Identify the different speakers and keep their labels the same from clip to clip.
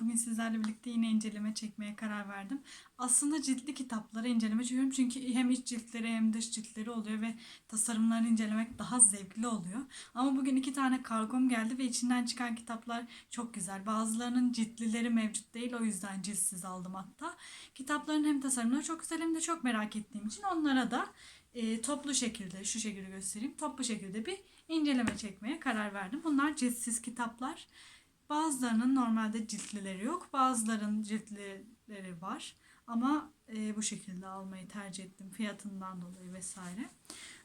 Speaker 1: Bugün sizlerle birlikte yine inceleme çekmeye karar verdim. Aslında ciltli kitapları inceleme çekiyorum çünkü hem iç ciltleri hem dış ciltleri oluyor ve tasarımlarını incelemek daha zevkli oluyor. Ama bugün iki tane kargom geldi ve içinden çıkan kitaplar çok güzel. Bazılarının ciltlileri mevcut değil o yüzden ciltsiz aldım hatta. Kitapların hem tasarımları çok güzel hem de çok merak ettiğim için onlara da e, toplu şekilde şu şekilde göstereyim. Toplu şekilde bir inceleme çekmeye karar verdim. Bunlar ciltsiz kitaplar. Bazılarının normalde ciltlileri yok. Bazılarının ciltlileri var. Ama e, bu şekilde almayı tercih ettim fiyatından dolayı vesaire.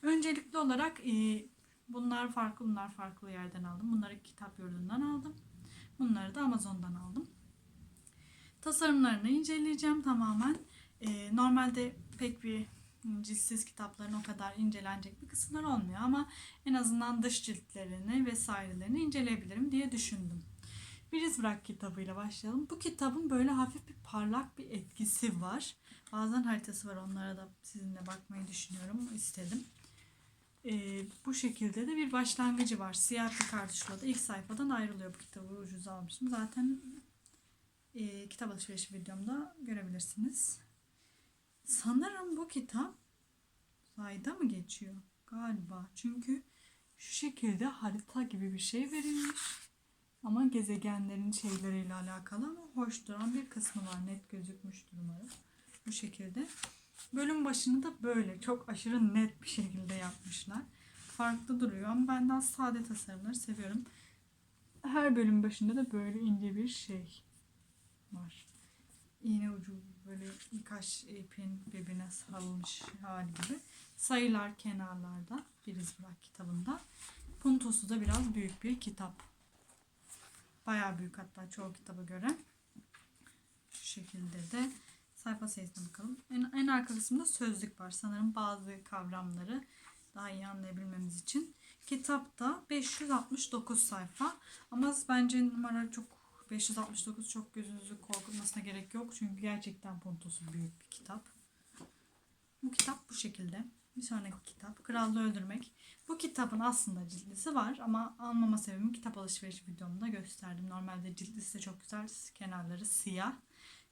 Speaker 1: Öncelikli olarak e, bunlar farklı bunlar farklı yerden aldım. Bunları kitap yurdundan aldım. Bunları da Amazon'dan aldım. Tasarımlarını inceleyeceğim tamamen. E, normalde pek bir ciltsiz kitapların o kadar incelenecek bir kısımlar olmuyor ama en azından dış ciltlerini vesairelerini inceleyebilirim diye düşündüm. Bir iz bırak kitabıyla başlayalım. Bu kitabın böyle hafif bir parlak bir etkisi var. Bazen haritası var onlara da sizinle bakmayı düşünüyorum istedim. Ee, bu şekilde de bir başlangıcı var. Siyah bir kartuşla da ilk sayfadan ayrılıyor bu kitabı ucuz almıştım. Zaten e, kitap alışverişi videomda görebilirsiniz. Sanırım bu kitap sayda mı geçiyor? Galiba. Çünkü şu şekilde harita gibi bir şey verilmiş. Ama gezegenlerin şeyleriyle alakalı ama hoş duran bir kısmı var. Net gözükmüştür umarım. Bu şekilde. Bölüm başını da böyle çok aşırı net bir şekilde yapmışlar. Farklı duruyor ama ben daha sade tasarımları seviyorum. Her bölüm başında da böyle ince bir şey var. İğne ucu böyle birkaç ipin birbirine sarılmış hali gibi. Sayılar kenarlarda bir iz bırak kitabında. Puntosu da biraz büyük bir kitap. Bayağı büyük hatta çoğu kitaba göre. Şu şekilde de sayfa sayısına bakalım. En, en arka kısımda sözlük var. Sanırım bazı kavramları daha iyi anlayabilmemiz için. Kitapta 569 sayfa. Ama bence numara çok 569 çok gözünüzü korkutmasına gerek yok. Çünkü gerçekten puntosu büyük bir kitap. Bu kitap bu şekilde. Bir sonraki kitap Krallığı Öldürmek. Bu kitabın aslında ciltlisi var ama almama sebebim kitap alışveriş videomda gösterdim. Normalde ciltlisi de çok güzel. Kenarları siyah.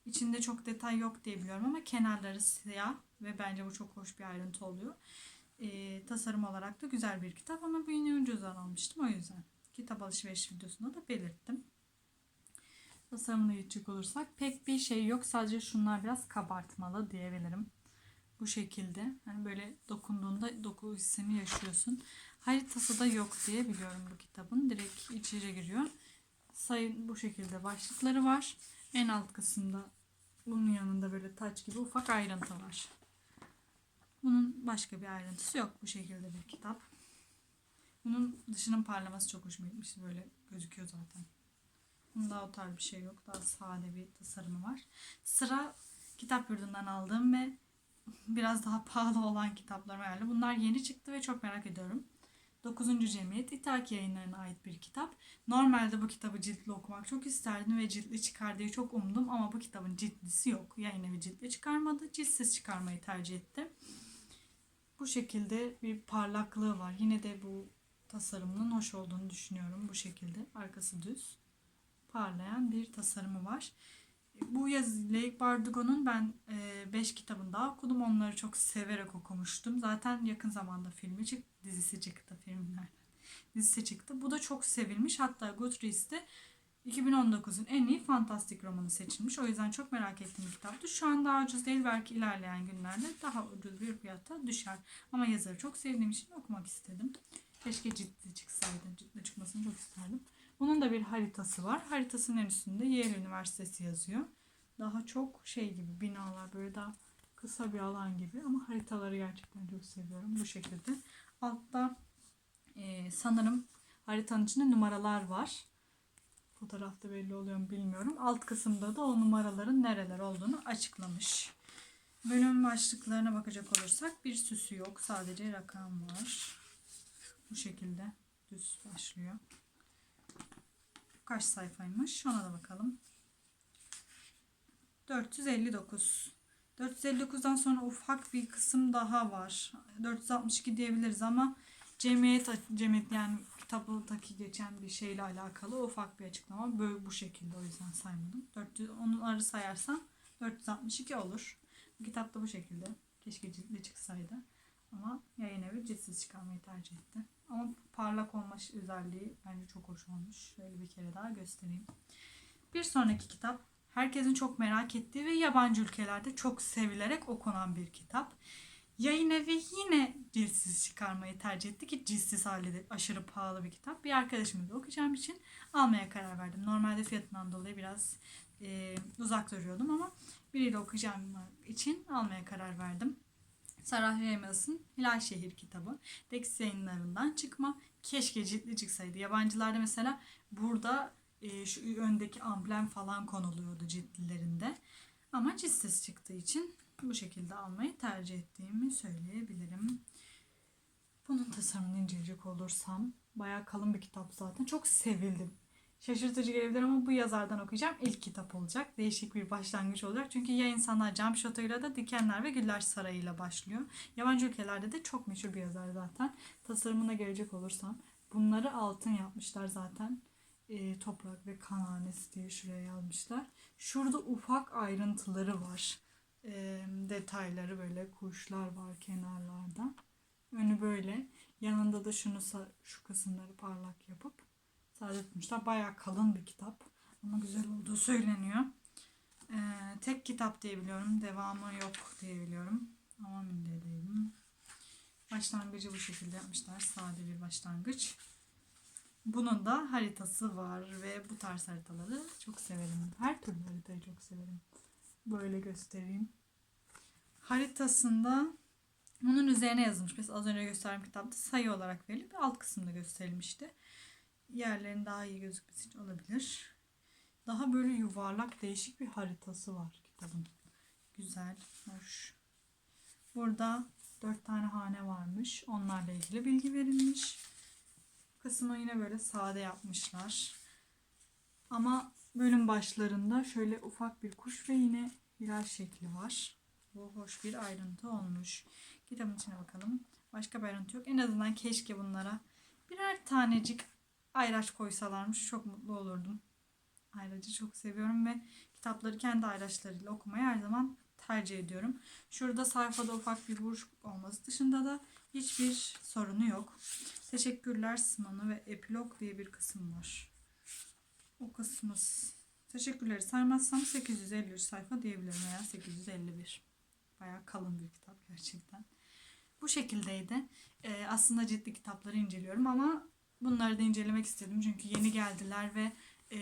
Speaker 1: İçinde çok detay yok diye biliyorum ama kenarları siyah ve bence bu çok hoş bir ayrıntı oluyor. Ee, tasarım olarak da güzel bir kitap ama bu yine ucuzdan almıştım o yüzden. Kitap alışveriş videosunda da belirttim. Tasarımına geçecek olursak pek bir şey yok. Sadece şunlar biraz kabartmalı diyebilirim. Bu şekilde. Hani böyle dokunduğunda doku hissini yaşıyorsun. Haritası da yok diye biliyorum bu kitabın. Direkt içeri giriyor. Sayı bu şekilde başlıkları var. En alt kısımda bunun yanında böyle taç gibi ufak ayrıntı var. Bunun başka bir ayrıntısı yok. Bu şekilde bir kitap. Bunun dışının parlaması çok hoşuma gitmişti. Böyle gözüküyor zaten. Bunda o tarz bir şey yok. Daha sade bir tasarımı var. Sıra kitap yurdundan aldığım ve biraz daha pahalı olan kitaplarıma geldi. Bunlar yeni çıktı ve çok merak ediyorum. 9. Cemiyet İthaki yayınlarına ait bir kitap. Normalde bu kitabı ciltli okumak çok isterdim ve ciltli çıkar diye çok umdum ama bu kitabın ciltlisi yok. Yayın evi ciltli çıkarmadı. Ciltsiz çıkarmayı tercih etti. Bu şekilde bir parlaklığı var. Yine de bu tasarımının hoş olduğunu düşünüyorum. Bu şekilde. Arkası düz. Parlayan bir tasarımı var. Bu yaz Leigh Bardugo'nun ben 5 e, kitabını daha okudum. Onları çok severek okumuştum. Zaten yakın zamanda filmi çıktı, dizisi çıktı filmler. Dizisi çıktı. Bu da çok sevilmiş. Hatta Goodreads'te 2019'un en iyi fantastik romanı seçilmiş. O yüzden çok merak ettiğim bir kitaptı. Şu an daha ucuz değil. Belki ilerleyen günlerde daha ucuz bir fiyata düşer. Ama yazarı çok sevdiğim için okumak istedim. Keşke ciddi çıksaydı. Ciddi çıkmasını çok isterdim. Bunun da bir haritası var. Haritasının en üstünde Yale Üniversitesi yazıyor. Daha çok şey gibi binalar böyle daha kısa bir alan gibi ama haritaları gerçekten çok seviyorum bu şekilde. Altta e, sanırım haritanın içinde numaralar var. Fotoğrafta belli oluyor mu bilmiyorum. Alt kısımda da o numaraların nereler olduğunu açıklamış. Bölüm başlıklarına bakacak olursak bir süsü yok. Sadece rakam var. Bu şekilde düz başlıyor. Kaç sayfaymış ona da bakalım. 459. 459'dan sonra ufak bir kısım daha var. 462 diyebiliriz ama cemiyet, cemiyet yani kitaptaki geçen bir şeyle alakalı ufak bir açıklama. Böyle bu şekilde o yüzden saymadım. 400, onun arı sayarsam 462 olur. Bu kitap da bu şekilde. Keşke ciltli çıksaydı. Ama yayın evi ciltsiz çıkarmayı tercih etti. Ama parlak olma özelliği bence çok hoş olmuş. Şöyle bir kere daha göstereyim. Bir sonraki kitap herkesin çok merak ettiği ve yabancı ülkelerde çok sevilerek okunan bir kitap. Yayın evi yine ciltsiz çıkarmayı tercih etti ki ciltsiz hali de aşırı pahalı bir kitap. Bir arkadaşımla okuyacağım için almaya karar verdim. Normalde fiyatından dolayı biraz e, uzak duruyordum ama biriyle okuyacağım için almaya karar verdim. Sarah Remus'un Hilal Şehir kitabı. Dex yayınlarından çıkma. Keşke ciltli çıksaydı. Yabancılarda mesela burada e, şu öndeki amblem falan konuluyordu ciltlilerinde. Ama ciltsiz çıktığı için bu şekilde almayı tercih ettiğimi söyleyebilirim. Bunun tasarımını inceleyecek olursam bayağı kalın bir kitap zaten. Çok sevildim. Şaşırtıcı gelebilir ama bu yazardan okuyacağım. İlk kitap olacak. Değişik bir başlangıç olacak. Çünkü ya insanlar Cam Şato'yla da Dikenler ve Güller Sarayı'yla başlıyor. Yabancı ülkelerde de çok meşhur bir yazar zaten. Tasarımına gelecek olursam bunları altın yapmışlar zaten. E, toprak ve kananesi diye şuraya yazmışlar. Şurada ufak ayrıntıları var. E, detayları böyle kuşlar var kenarlarda. Önü böyle. Yanında da şunu şu kısımları parlak yapıp sade tutmuşlar. Bayağı kalın bir kitap. Ama güzel olduğu söyleniyor. Ee, tek kitap diyebiliyorum. Devamı yok diyebiliyorum. Ama emin de değilim. Başlangıcı bu şekilde yapmışlar. Sade bir başlangıç. Bunun da haritası var ve bu tarz haritaları çok severim. Her türlü haritayı çok severim. Böyle göstereyim. Haritasında bunun üzerine yazılmış. Mesela az önce gösterdiğim kitapta sayı olarak verilip alt kısımda gösterilmişti. Yerlerin daha iyi gözükmesi için olabilir. Daha böyle yuvarlak değişik bir haritası var kitabın. Güzel, hoş. Burada dört tane hane varmış. Onlarla ilgili bilgi verilmiş. Kısmı yine böyle sade yapmışlar. Ama bölüm başlarında şöyle ufak bir kuş ve yine hilal şekli var. Bu hoş bir ayrıntı olmuş. Kitabın içine bakalım. Başka bir ayrıntı yok. En azından keşke bunlara birer tanecik ayraç koysalarmış çok mutlu olurdum. Ayracı çok seviyorum ve kitapları kendi ayraçlarıyla okumayı her zaman tercih ediyorum. Şurada sayfada ufak bir buruşukluk olması dışında da hiçbir sorunu yok. Teşekkürler Simonu ve epilog diye bir kısım var. O kısmı teşekkürleri saymazsam 853 sayfa diyebilirim veya 851. Bayağı kalın bir kitap gerçekten. Bu şekildeydi. Ee, aslında ciddi kitapları inceliyorum ama bunları da incelemek istedim. Çünkü yeni geldiler ve e,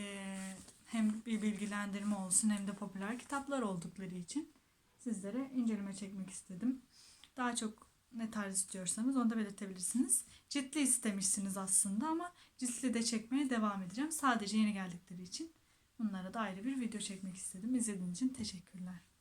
Speaker 1: hem bir bilgilendirme olsun hem de popüler kitaplar oldukları için sizlere inceleme çekmek istedim. Daha çok ne tarz istiyorsanız onu da belirtebilirsiniz. Ciltli istemişsiniz aslında ama ciltli de çekmeye devam edeceğim. Sadece yeni geldikleri için bunlara da ayrı bir video çekmek istedim. İzlediğiniz için teşekkürler.